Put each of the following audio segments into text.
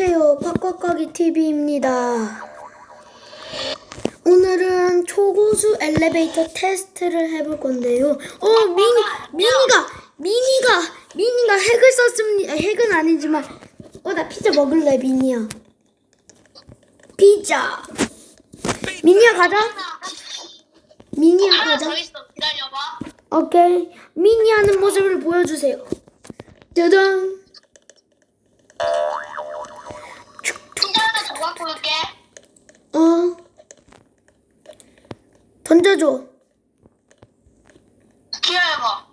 안녕하세요. 꽉꽉꽉이 TV입니다. 오늘은 초고수 엘리베이터 테스트를 해볼 건데요. 어, 미니, 미니가, 미니가, 미니가 핵을 썼습니다. 핵은 아니지만, 어, 나 피자 먹을래, 미니야. 피자. 미니야, 가자. 미니야, 하나 가자. 오케이. 미니 하는 모습을 보여주세요. 짜잔. 올게. 어. 던져줘. 기다려봐.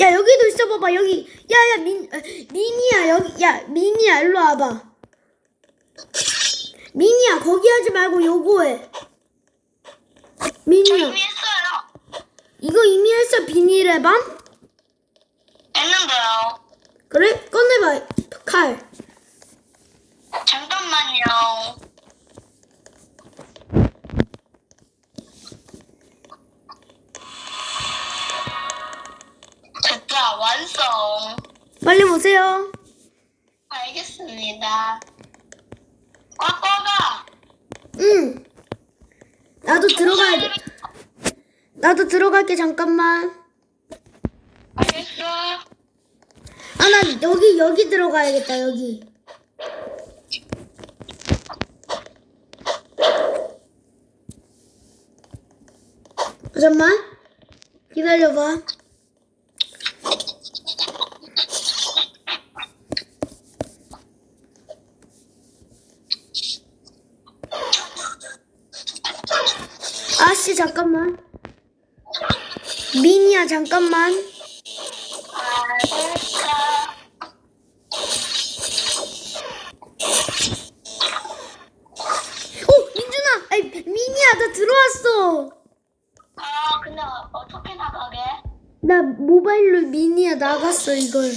야, 여기도 있어 봐봐. 여기. 야, 야, 민, 어, 미니야, 여기. 야, 미니야, 일로 와봐. 미니야, 거기 하지 말고 요거 해. 저 미니야. 이미 했어요. 이거 이미 했어, 비닐의 밤? 했는데요. 그래? 꺼내봐, 칼. 잠깐만요. 됐다. 완성. 빨리 오세요. 알겠습니다. 꽉꽉아. 응. 나도 들어가야 돼. 나도 들어갈게, 잠깐만. 알겠어. 아, 나 여기, 여기 들어가야겠다, 여기. 잠깐만. 기다려봐. 아씨, 잠깐만. 미니야, 잠깐만. 나 모바일로 미니야 나갔어 이걸.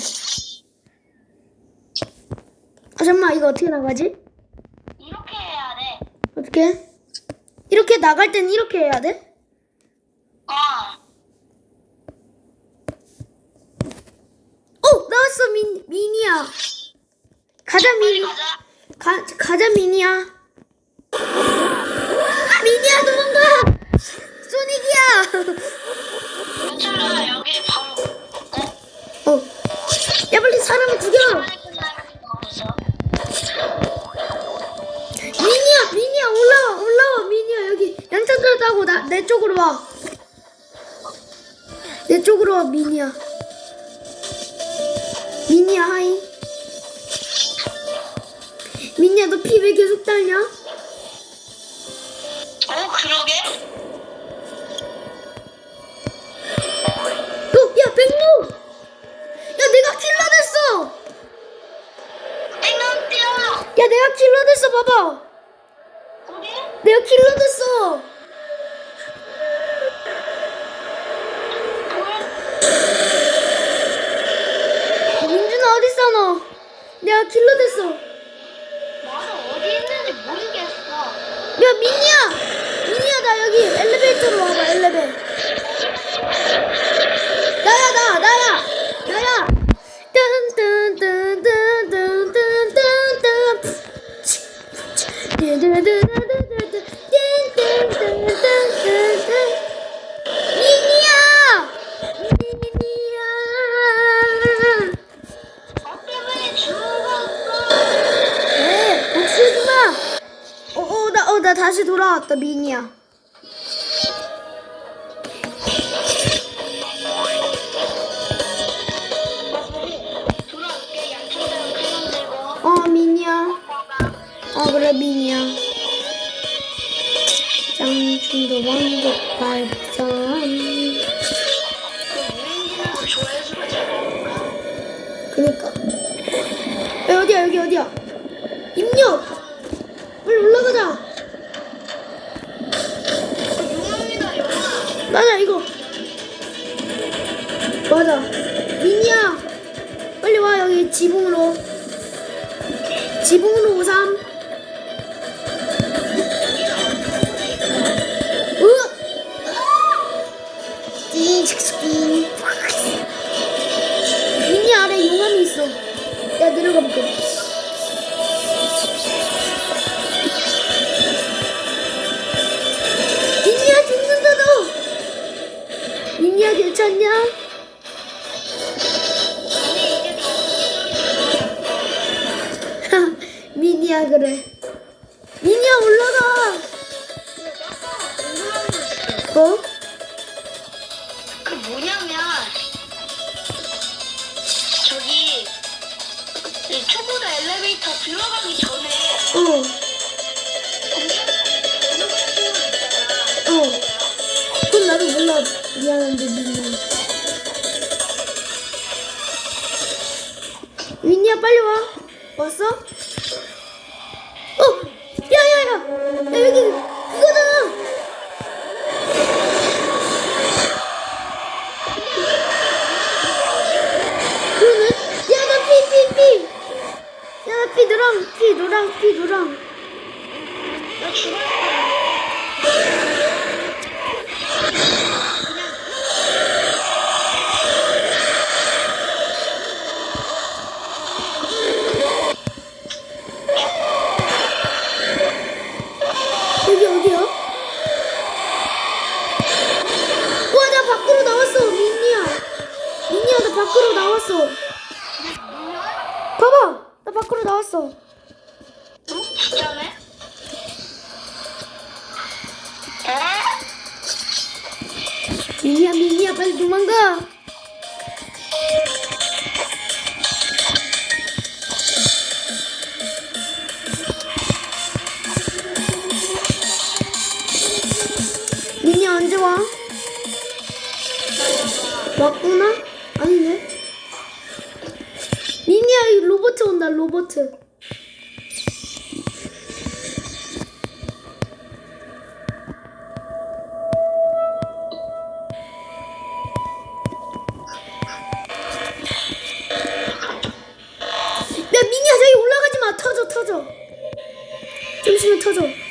아 잠만 이거 어떻게 나가지? 이렇게 해야 돼. 어떻게? 이렇게 나갈 땐 이렇게 해야 돼? 어. 어 나왔어 민 미니야. 가자 미니. 가자. 가 가자 미니야. 아 미니야 도망가. 소닉이야. 괜찮아. 여기 바로. 어? 어. 야 빨리 사람을 죽여. 미니야 미니야 올라와 올라와 미니야 여기 양천절 타고 나 내 쪽으로 와. 내 쪽으로 와 미니야. 미니야 하이. 미니야 너 피 왜 계속 달냐? 어, 그러게? 야 내가 킬러 됐어 봐봐. 어디? 내가 킬러 됐어. 민준아 어디 있어 너? 내가 킬러 됐어. 나는 어디 있는지 모르겠어. 야 민니야 민니야 나 여기 엘리베이터로 와봐 엘리베 나야 나 나야 다시 돌아왔다 들고. 어. 봐봐. 어 그래 민이야. 짱충도 왕복 발전. 그니까. 야 어디야 여기 어디야? 입력. 빨리 올라가자. 용암이다, 용암. 맞아 이거. 맞아. 민이야. 빨리 와 여기 지붕으로. 지붕으로 오삼. 미니야 그래. 미니야 올라가. 어? 그 뭐냐면 저기 이 초보자 엘리베이터 들어가기 전에 어. 어. 그건 나도 몰라. 미안한데 미니야. 미니야 빨리 와. 왔어? 어. 여기 그거잖아. 그러네. 야나 피 피 피. 야나 피 노랑 피 노랑 피 노랑. 나 죽을 여기 나왔어. 봐봐, 나 밖으로 나왔어. 민니야, 민니야, 빨리 도망가. 민니야, 언제 와? 왔구나? 이 로봇 온다, 로봇. 야, 민니야, 저기 올라가지 마. 터져, 터져. 좀 있으면 터져.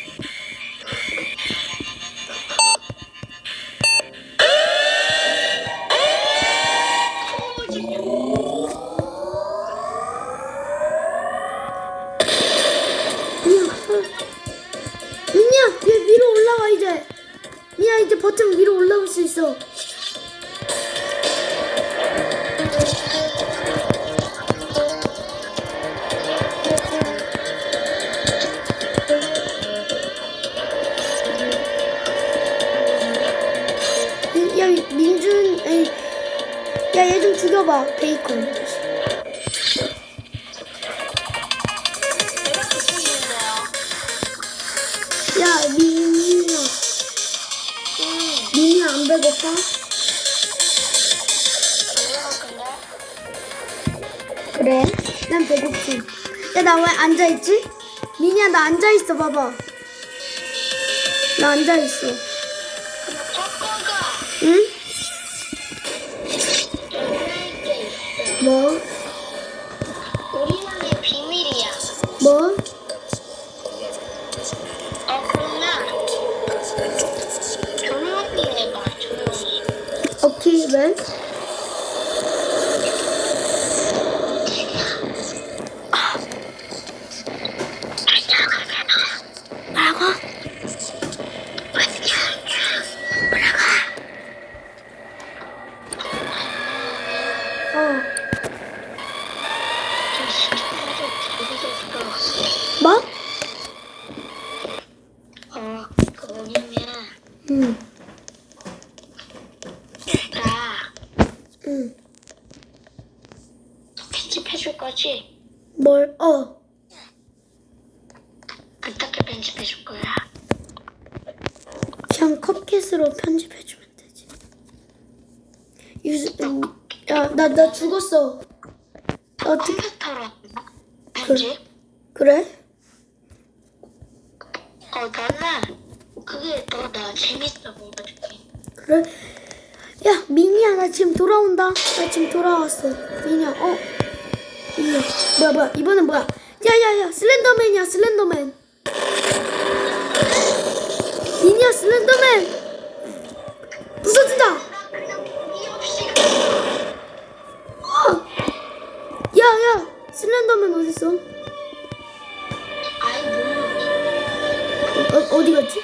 올라 안 그래 난 배고프 야나 왜 앉아있지? 민이야 나 앉아있어 봐봐. 나 앉아있어. 응? 편집해줄 거지? 뭘? 어 어떻게 편집해줄 거야? 그냥 컵캣으로 편집해주면 되지. 유스, 음, 야, 나, 나 죽었어. 나 어떻게, 컴퓨터로? 편집? 그래? 어, 나는 그게 더 나 재밌어 보여줄게. 그래? 야, 미니야, 나 지금 돌아온다. 나 지금 돌아왔어. 미니야, 어? 뭐야 뭐야 이번엔 뭐야? 야야야 슬렌더맨이야 슬렌더맨. 미니야 슬렌더맨. 부서진다. 어! 야야 슬렌더맨 어딨어 어, 어 어디 갔지?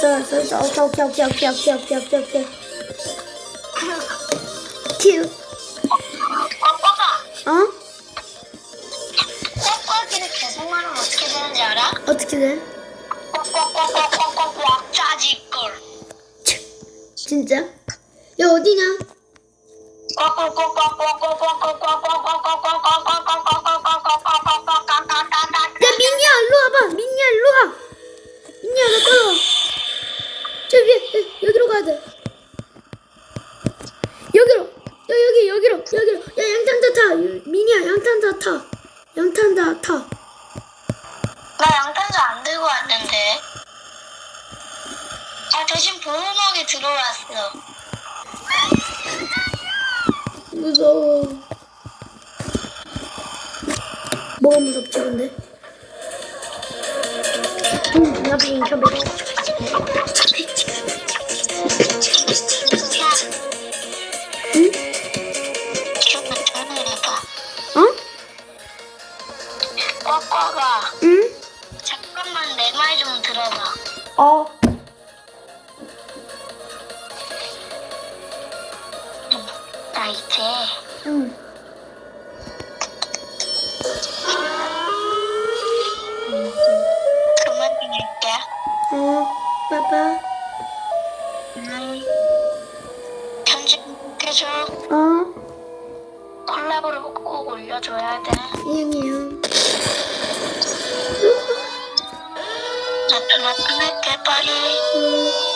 sor sor sor çok çok çok çok çok çok çok çok Q Ha? 어떻게 돼? 짜지걸 진짜? 야 어디냐? 보호막에 들어왔어. 무서워. 뭐가 무섭지 근데? 음, 나 비행 켜봐. 응? 어? 꽉꽉아. 응? 잠깐만 내 말 좀 들어봐. 어. 알지? 응. 음, 그만 다닐게. 어, 빠빠. 응. 음, 편집 해줘. 어. 콜라보를 꼭 올려줘야 돼. 미안해요. 나 전화 끊을게, 빨리. 응.